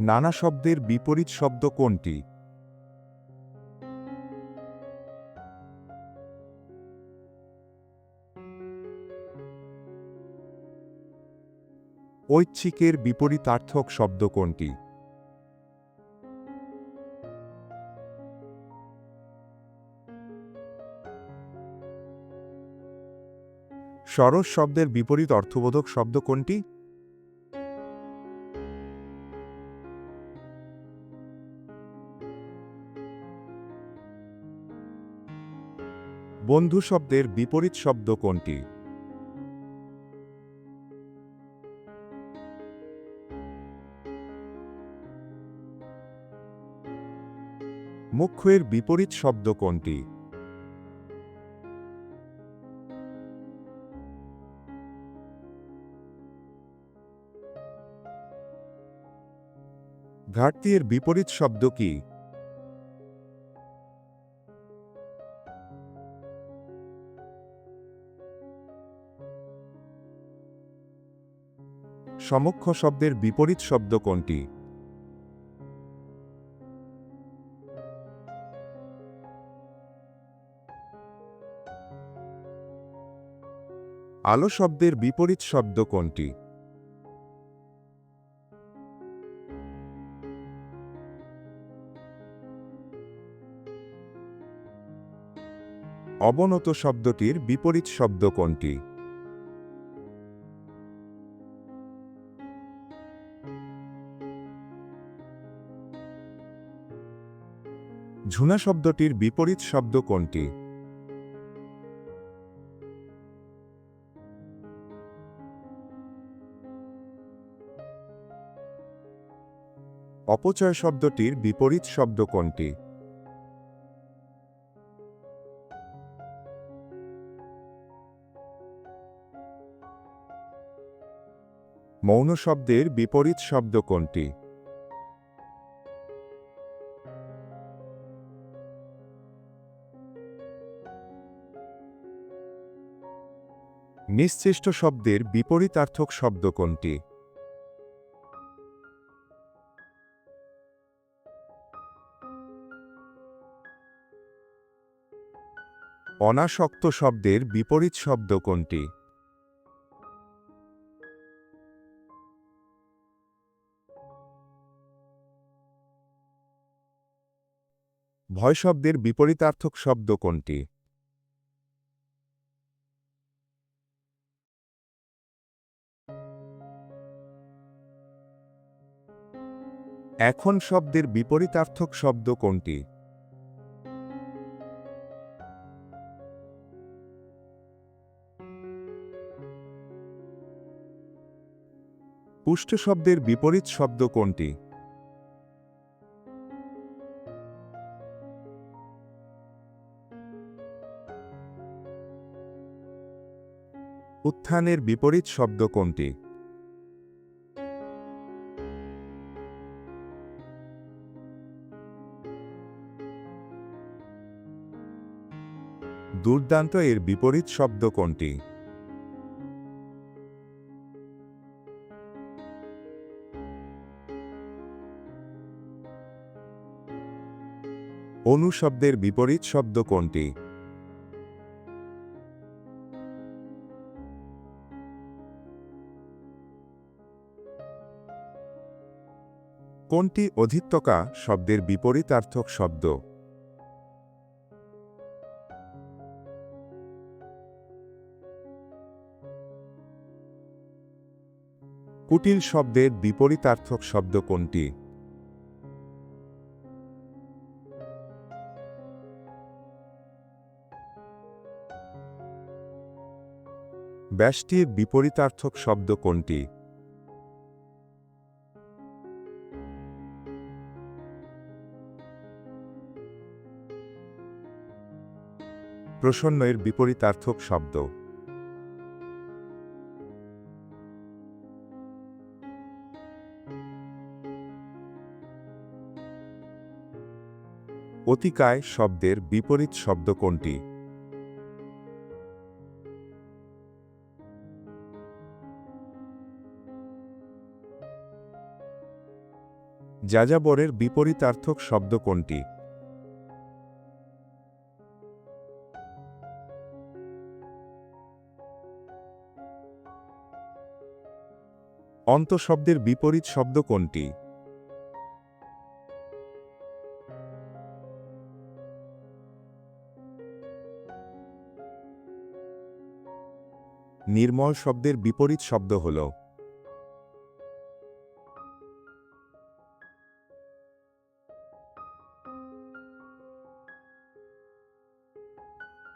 নানা শব্দের বিপরীত শব্দ কোনটি? ঐচ্ছিকের বিপরীতার্থক শব্দ কোনটি? সরস শব্দের বিপরীত অর্থবোধক শব্দ কোনটি? বন্ধু শব্দের বিপরীত শব্দ কোনটি? মুখ্যের বিপরীত শব্দ কোনটি? ঘাটতি এর বিপরীত শব্দ কি? সমক্ষ শব্দের বিপরীত শব্দ কোনটি? আলো শব্দের বিপরীত শব্দ কোনটি? অবনত শব্দটির বিপরীত শব্দ কোনটি? ঝুনা শব্দটির বিপরীত শব্দ কোনটি? অপচয় শব্দটির বিপরীত শব্দ কোনটি? মৌন শব্দের বিপরীত শব্দ কোনটি? নিশ্চেষ্ট শব্দের বিপরীতার্থক শব্দ কোনটি? অনাসক্ত শব্দের বিপরীত শব্দ কোনটি? ভয় শব্দের বিপরীতার্থক শব্দ কোনটি? এখন শব্দের বিপরীতার্থক শব্দ কোনটি? পুষ্ট শব্দের বিপরীত শব্দ কোনটি? উত্থানের বিপরীত শব্দ কোনটি? দুর্দান্ত এর বিপরীত শব্দ কোনটি? অনুশব্দের বিপরীত শব্দ কোনটি? কোনটি অধিত্যকা শব্দের বিপরীতার্থক শব্দ? কুটিল শব্দের বিপরীতার্থক শব্দ কোনটি? ব্যাসটির বিপরীতার্থক শব্দ কোনটি? প্রসন্ন এর বিপরীতার্থক শব্দ। অতিকায় শব্দের বিপরীত শব্দ কোনটি? যাযাবরের বিপরীতার্থক শব্দ কোনটি? অন্ত শব্দের বিপরীত শব্দ কোনটি? নির্মল শব্দের বিপরীত শব্দ হল।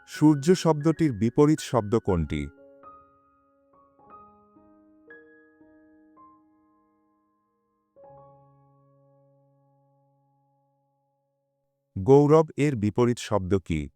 সূর্য শব্দটির বিপরীত শব্দ কোনটি? গৌরব এর বিপরীত শব্দ কি?